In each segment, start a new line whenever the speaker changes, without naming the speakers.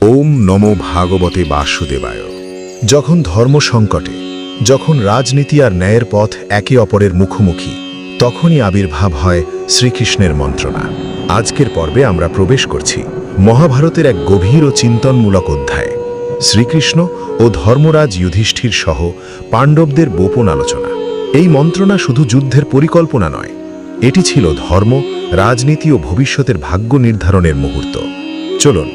ওম নম ভাগবতে বাসুদেবায়। যখন ধর্ম সংকটে, যখন রাজনীতি আর ন্যায়ের পথ একে অপরের মুখোমুখি, তখনই আবির্ভাব হয় শ্রীকৃষ্ণের মন্ত্রণা। আজকের পর্বে আমরা প্রবেশ করছি মহাভারতের এক গভীর ও চিন্তনমূলক অধ্যায়। শ্রীকৃষ্ণ ও ধর্মরাজ যুধিষ্ঠির সহ পাণ্ডবদের গোপন আলোচনা। এই মন্ত্রণা শুধু যুদ্ধের পরিকল্পনা নয়, এটি ছিল ধর্ম, রাজনীতি ও ভবিষ্যতের ভাগ্য নির্ধারণের মুহূর্ত। চলুন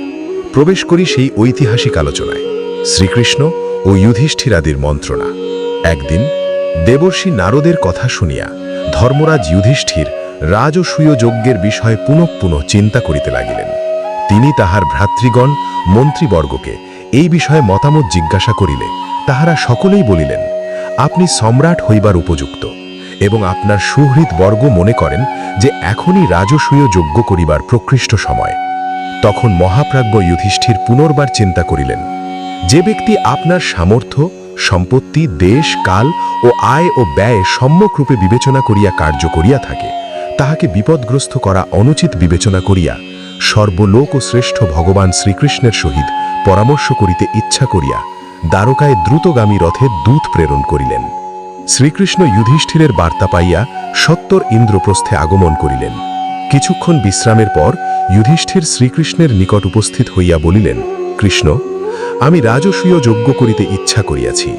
প্রবেশ করি সেই ঐতিহাসিক আলোচনায়। শ্রীকৃষ্ণ ও যুধিষ্ঠিরাদির মন্ত্রণা। একদিন দেবর্ষি নারদের কথা শুনিয়া ধর্মরাজ যুধিষ্ঠির রাজসূয় যজ্ঞের বিষয়ে পুনঃ পুনঃ চিন্তা করিতে লাগিলেন। তিনি তাহার ভ্রাতৃগণ, মন্ত্রীবর্গকে এই বিষয়ে মতামত জিজ্ঞাসা করিলে তাহারা সকলেই বলিলেন, আপনি সম্রাট হইবার উপযুক্ত এবং আপনার সুহৃদ বর্গ মনে করেন যে এখনই রাজসূয় যজ্ঞ করিবার প্রকৃষ্ট সময়। তখন মহাপ্রাজ্ঞ যুধিষ্ঠির পুনর্বার চিন্তা করিলেন। যে ব্যক্তি আপনার সামর্থ্য, সম্পত্তি, দেশ, কাল ও আয় ও ব্যয় সম্যকরূপে বিবেচনা করিয়া কার্য করিয়া থাকে, তাহাকে বিপদগ্রস্ত করা অনুচিত বিবেচনা করিয়া সর্বলোক ও শ্রেষ্ঠ ভগবান শ্রীকৃষ্ণের সহিত পরামর্শ করিতে ইচ্ছা করিয়া দ্বারকায় দ্রুতগামী রথে দূত প্রেরণ করিলেন। শ্রীকৃষ্ণ যুধিষ্ঠিরের বার্তা পাইয়া সত্তর ইন্দ্রপ্রস্থে আগমন করিলেন। কিছুক্ষণ বিশ্রামের পর যুধিষ্ঠির শ্রীকৃষ্ণের নিকট উপস্থিত হইয়া বলিলেন, কৃষ্ণ, আমি রাজসূয় যজ্ঞ করিতে ইচ্ছা করিয়াছি,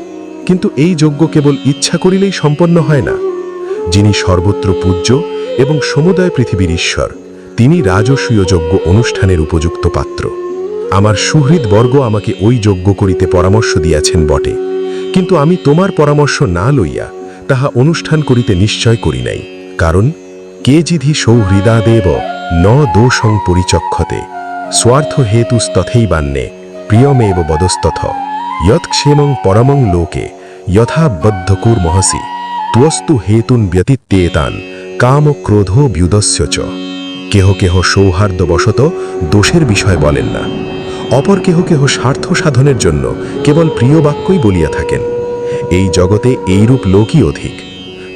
কিন্তু এই যজ্ঞ কেবল ইচ্ছা করিলেই সম্পন্ন হয় না। যিনি সর্বত্র পূজ্য এবং সমুদয় পৃথিবীর ঈশ্বর, তিনি রাজসূয় যজ্ঞ অনুষ্ঠানের উপযুক্ত পাত্র। আমার সুহৃদ বর্গ আমাকে ওই যজ্ঞ করিতে পরামর্শ দিয়াছেন বটে, কিন্তু আমি তোমার পরামর্শ না লইয়া তাহা অনুষ্ঠান করিতে নিশ্চয় করি নাই। কারণ কে জিধি সৌহৃদাদেব ন দোষং পরিচক্ষতে, স্বার্থ হেতুস্তথৈবান্যে প্রিয়মেব বদস্তথ। যৎক্ষেমং পরমং লোকে, যথা বদ্ধকুর্মহসি তুয়স্তু হেতুন ব্যতীত্যেতান, কাম ক্রোধ ব্যুদস্য চ। কেহ কেহ সৌহার্দ্যবশত দোষের বিষয় বলেন না। অপর কেহ কেহ স্বার্থ সাধনের জন্য কেবল প্রিয় বাক্যই বলিয়া থাকেন। এই জগতে এইরূপ লোকই অধিক।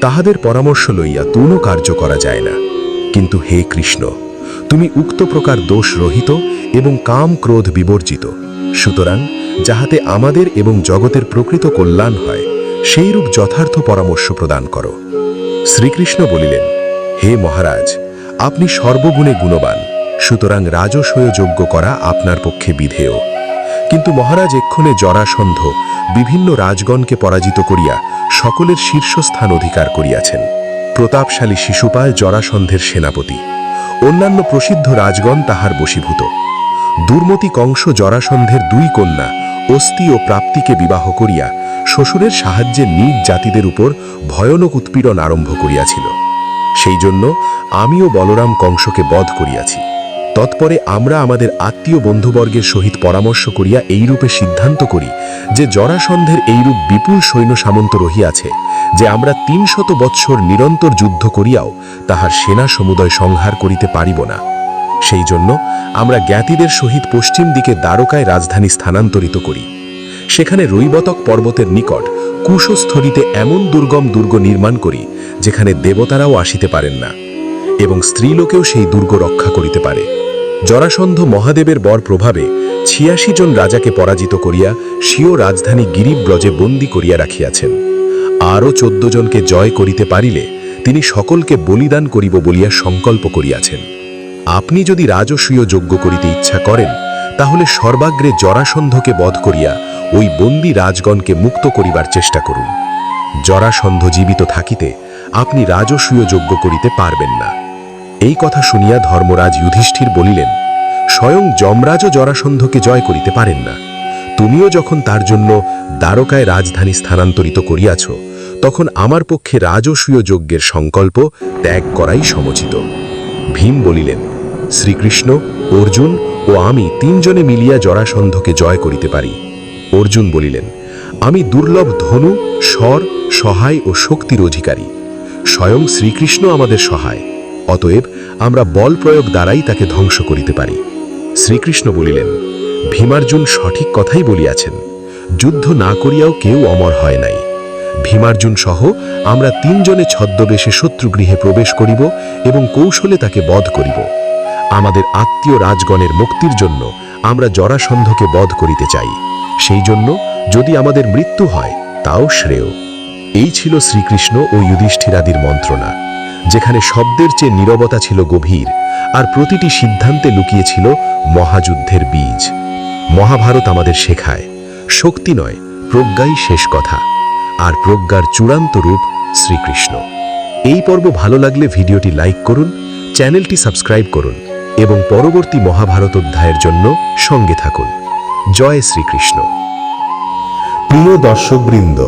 তাহাদের পরামর্শ লইয়া তুনো কার্য করা যায় না। কিন্তু হে কৃষ্ণ তুমি উক্ত প্রকার দোষ রহিত এবং কাম ক্রোধ বিবর্জিত। সুতরাং যাহাতে আমাদের এবং জগতের প্রকৃত কল্যাণ হয়, সেইরূপ যথার্থ পরামর্শ প্রদান করো। শ্রীকৃষ্ণ বলিলেন, হে মহারাজ, আপনি সর্বগুণে গুণবান, সুতরাং রাজসূয় যজ্ঞ করা আপনার পক্ষে বিধেয়। কিন্তু মহারাজ এক্ষণে জরাসন্ধ বিভিন্ন রাজগণকে পরাজিত করিয়া সকলের শীর্ষস্থান অধিকার করিয়াছেন। প্রতাপশালী শিশুপাল জরাসন্ধের সেনাপতি। অন্যান্য প্রসিদ্ধ রাজগণ তাহার বশীভূত। দুর্মতি কংস জরাসন্ধের দুই কন্যা অস্থি ও প্রাপ্তিকে বিবাহ করিয়া শ্বশুরের সাহায্যে নিজ জাতিদের উপর ভয়ানক উৎপীড়ন আরম্ভ করিয়াছিল। সেই জন্য আমিও বলরাম কংসকে বধ করিয়াছি। তৎপরে আমরা আমাদের আত্মীয় বন্ধুবর্গের সহিত পরামর্শ করিয়া এইরূপে সিদ্ধান্ত করি যে জরাসন্ধের এইরূপ বিপুল সৈন্য সামন্ত রহিয়াছে, যে আমরা তিনশত বৎসর নিরন্তর যুদ্ধ করিয়াও তাহার সেনা সমুদয় সংহার করিতে পারিব না। সেই জন্য আমরা জ্ঞাতিদের সহিত পশ্চিম দিকে দ্বারকায় রাজধানী স্থানান্তরিত করি। সেখানে রৈবতক পর্বতের নিকট কুশস্থলিতে এমন দুর্গম দুর্গ নির্মাণ করি, যেখানে দেবতারাও আসিতে পারেন না এবং স্ত্রীলোকেও সেই দুর্গ রক্ষা করিতে পারে। জরাসন্ধ মহাদেবের বর প্রভাবে ছিয়াশি জন রাজাকে পরাজিত করিয়া স্বীয় রাজধানী গিরিব্রজে বন্দী করিয়া রাখিয়াছেন। আরও চোদ্দ জনকে জয় করিতে পারিলে তিনি সকলকে বলিদান করিব বলিয়া সংকল্প করিয়াছেন। আপনি যদি রাজসূয় যজ্ঞ করিতে ইচ্ছা করেন, তাহলে সর্বাগ্রে জরাসন্ধকে বধ করিয়া ওই বন্দী রাজগণকে মুক্ত করিবার চেষ্টা করুন। জরাসন্ধ জীবিত থাকিতে আপনি রাজসূয় যজ্ঞ করিতে পারবেন না। এই কথা শুনিয়া ধর্মরাজ যুধিষ্ঠির বলিলেন, স্বয়ং যমরাজও জরাসন্ধকে জয় করিতে পারেন না। তুমিও যখন তার জন্য দ্বারকায় রাজধানী স্থানান্তরিত করিয়াছ, তখন আমার পক্ষে রাজসূয় যজ্ঞের সংকল্প ত্যাগ করাই সমচিত। ভীম বলিলেন, শ্রীকৃষ্ণ, অর্জুন ও আমি তিনজনে মিলিয়া জরাসন্ধকে জয় করিতে পারি। অর্জুন বলিলেন, আমি দুর্লভ ধনু, স্বর, সহায় ও শক্তির অধিকারী। স্বয়ং শ্রীকৃষ্ণ আমাদের সহায়। অতএব আমরা বল প্রয়োগ দ্বারাই তাকে ধ্বংস করিতে পারি। শ্রীকৃষ্ণ বলিলেন, ভীমার্জুন সঠিক কথাই বলিয়াছেন। যুদ্ধ না করিয়াও কেউ অমর হয় নাই। ভীমার্জুন সহ আমরা তিনজনে ছদ্মবেশে শত্রুগৃহে প্রবেশ করিব এবং কৌশলে তাকে বধ করিব। আমাদের আত্মীয় রাজগণের মুক্তির জন্য
আমরা জরাসন্ধকে বধ করিতে চাই। সেই জন্য যদি আমাদের মৃত্যু হয়, তাও শ্রেয়। এই ছিল শ্রীকৃষ্ণ ও যুধিষ্ঠিরাদির মন্ত্রণা। যেখানে শব্দের চেয়ে নীরবতা ছিল গভীর, আর প্রতিটি সিদ্ধান্তে লুকিয়েছিল মহাযুদ্ধের বীজ। মহাভারত আমাদের শেখায়, শক্তি নয়, প্রজ্ঞাই শেষ কথা, আর প্রজ্ঞার চূড়ান্ত রূপ শ্রীকৃষ্ণ। এই পর্ব ভালো লাগলে ভিডিওটি লাইক করুন, চ্যানেলটি সাবস্ক্রাইব করুন, এবং পরবর্তী মহাভারত অধ্যায়ের জন্য সঙ্গে থাকুন। জয় শ্রীকৃষ্ণ।
প্রিয় দর্শকবৃন্দ,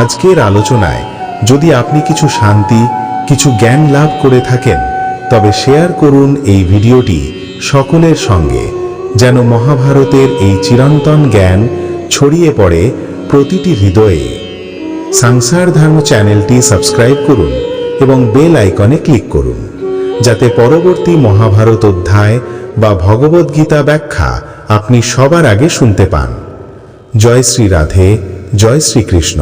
আজকের আলোচনায় যদি আপনি কিছু শান্তি কিছু জ্ঞান লাভ করে থাকেন, তবে শেয়ার করুন এই ভিডিওটি সকলের সঙ্গে, যেন মহাভারতের এই চিরন্তন জ্ঞান ছড়িয়ে পড়ে প্রতিটি হৃদয়ে। সংসার ধর্ম চ্যানেলটি সাবস্ক্রাইব করুন এবং বেল আইকনে ক্লিক করুন, যাতে পরবর্তী মহাভারত অধ্যায় বা ভগবদ্গীতা ব্যাখ্যা আপনি সবার আগে শুনতে পান। জয় শ্রী রাধে, জয় শ্রীকৃষ্ণ